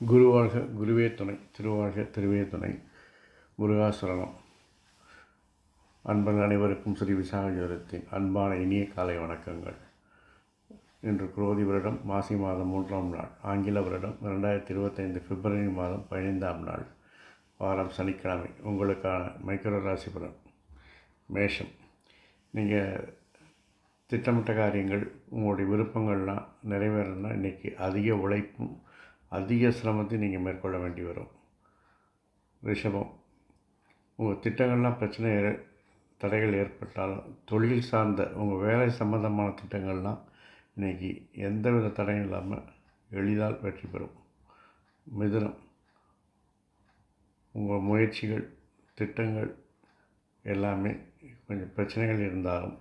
குருவாழ்க குருவே துணை திருவாழ்க திருவே துணை. முருகாசுரணம் அன்பர்கள் அனைவருக்கும் ஸ்ரீ விசாகஜோரத்தின் அன்பான இனிய காலை வணக்கங்கள். இன்று குரோதி வருடம் மாசி மாதம் மூன்றாம் நாள் ஆங்கில வருடம் இரண்டாயிரத்தி இருபத்தைந்து பிப்ரவரி மாதம் பதினைந்தாம் நாள் வாரம் சனிக்கிழமை. உங்களுக்கான மைக்ரோ ராசி பலன் மேஷம். நீங்கள் திட்டமிட்ட காரியங்கள் உங்களுடைய விருப்பங்கள்லாம் நிறைவேறணும்னா இன்றைக்கி அதிக உழைப்பும் அதிக சிரமத்தை நீங்கள் மேற்கொள்ள வேண்டி வரும். ரிஷபம் உங்கள் திட்டங்கள்லாம் பிரச்சனை ஏ- தடைகள் ஏற்பட்டாலும் தொழில் சார்ந்த உங்கள் வேலை சம்பந்தமான திட்டங்கள்லாம் இன்றைக்கி எந்தவித தடையும் இல்லாமல் எளிதால் வெற்றி பெறும். மிதுனம் உங்கள் முயற்சிகள் திட்டங்கள் எல்லாமே கொஞ்சம் பிரச்சனைகள் இருந்தாலும்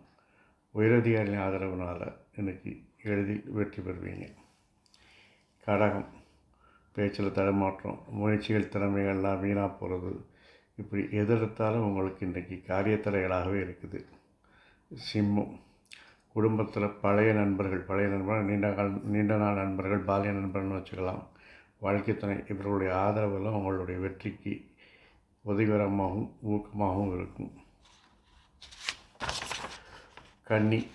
உயரதிகாரிகளின் ஆதரவுனால் இன்றைக்கி எளிதில் வெற்றி பெறுவீங்க. கடகம் பேச்சில் தடுமாற்றம் முயற்சிகள் திறமைகள்லாம் வீணாக போகிறது இப்படி எதெடுத்தாலும் உங்களுக்கு இன்றைக்கி காரியத்தடைகளாகவே இருக்குது. சிம்மம். குடும்பத்தில் பழைய நண்பர்கள் பழைய நண்பர்கள் நீண்ட கால நீண்ட நாள் நண்பர்கள் பாலிய நண்பர்கள்னு வச்சுக்கலாம். வாழ்க்கை துணை இவர்களுடைய ஆதரவெல்லாம் உங்களுடைய வெற்றிக்கு உதவிகரமாகவும் ஊக்கமாகவும் இருக்கும். கன்னி.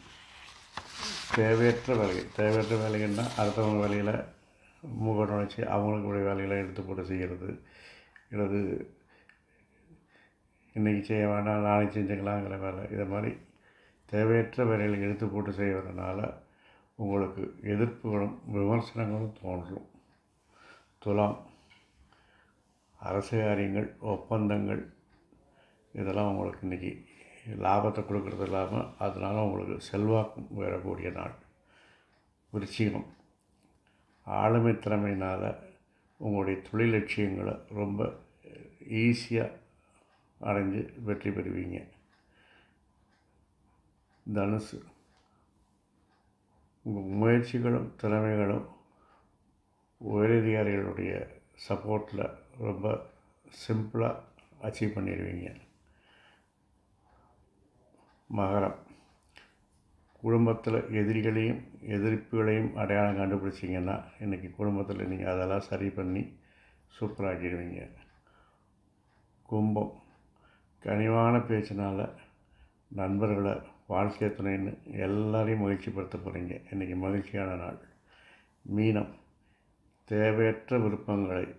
தேவையற்ற வேலை. தேவையற்ற வேலைகள்னால் அடுத்தவங்க வேலையில் மூக்க அவங்களுக்கு அவங்களுடைய வேலைகளை எடுத்து போட்டு செய்கிறது. அல்லது இன்றைக்கி செய்ய வேண்டாம் நாளைக்கு செஞ்சுக்கலாங்கிற வேலை. இதை மாதிரி தேவையற்ற வேலைகளை எடுத்து போட்டு செய்வதனால உங்களுக்கு எதிர்ப்புகளும் விமர்சனங்களும் தோன்றும். துலாம் அரசு காரியங்கள் ஒப்பந்தங்கள் இதெல்லாம் உங்களுக்கு இன்றைக்கி லாபத்தை கொடுக்கறது இல்லாமல் அதனால் உங்களுக்கு செல்வாக்கும் வரக்கூடிய நாள். விருச்சிகம். ஆளுமை திறமையினால் உங்களுடைய தொழில் லட்சியங்களை ரொம்ப ஈஸியாக அடைஞ்சு வெற்றி பெறுவீங்க. தனுசு உங்கள் முயற்சிகளும் திறமைகளும் உயரதிகாரிகளுடைய சப்போர்ட்டில் ரொம்ப சிம்பிளாக அச்சீவ் பண்ணிடுவீங்க. மகரம். குடும்பத்தில் எதிரிகளையும் எதிர்ப்புகளையும் அடையாளம் கண்டுபிடிச்சிங்கன்னா இன்றைக்கி குடும்பத்தில் நீங்கள் அதெல்லாம் சரி பண்ணி சூப்பராக்கிடுவீங்க. கும்பம். கனிவான பேச்சினால் நண்பர்களை வாழ்க்கை துணைன்னு எல்லாரையும் மகிழ்ச்சிப்படுத்த போகிறீங்க இன்றைக்கி மகிழ்ச்சியான நாள். மீனம். தேவையற்ற விருப்பங்களை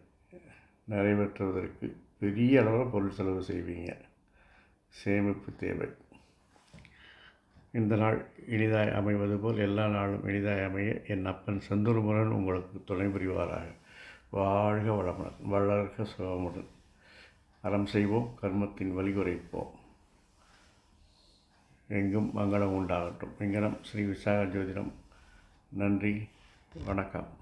நிறைவேற்றுவதற்கு பெரிய அளவில் பொருள் செலவு செய்வீங்க. சேமிப்பு தேவை. இந்த நாள் இனிதாய் அமைவது போல் எல்லா நாளும் இனிதாய் அமைய என் அப்பன் செந்தூர் முருகன் உங்களுக்கு துணை புரிவாராக. வாழ்க வளமுடன் வளர்க சுகமுடன். அறம் செய்வோம் கர்மத்தின் வழிகுறைப்போம் எங்கும் மங்களம் உண்டாகட்டும். இங்கனம் ஸ்ரீ விசாக ஜோதிடம் நன்றி வணக்கம்.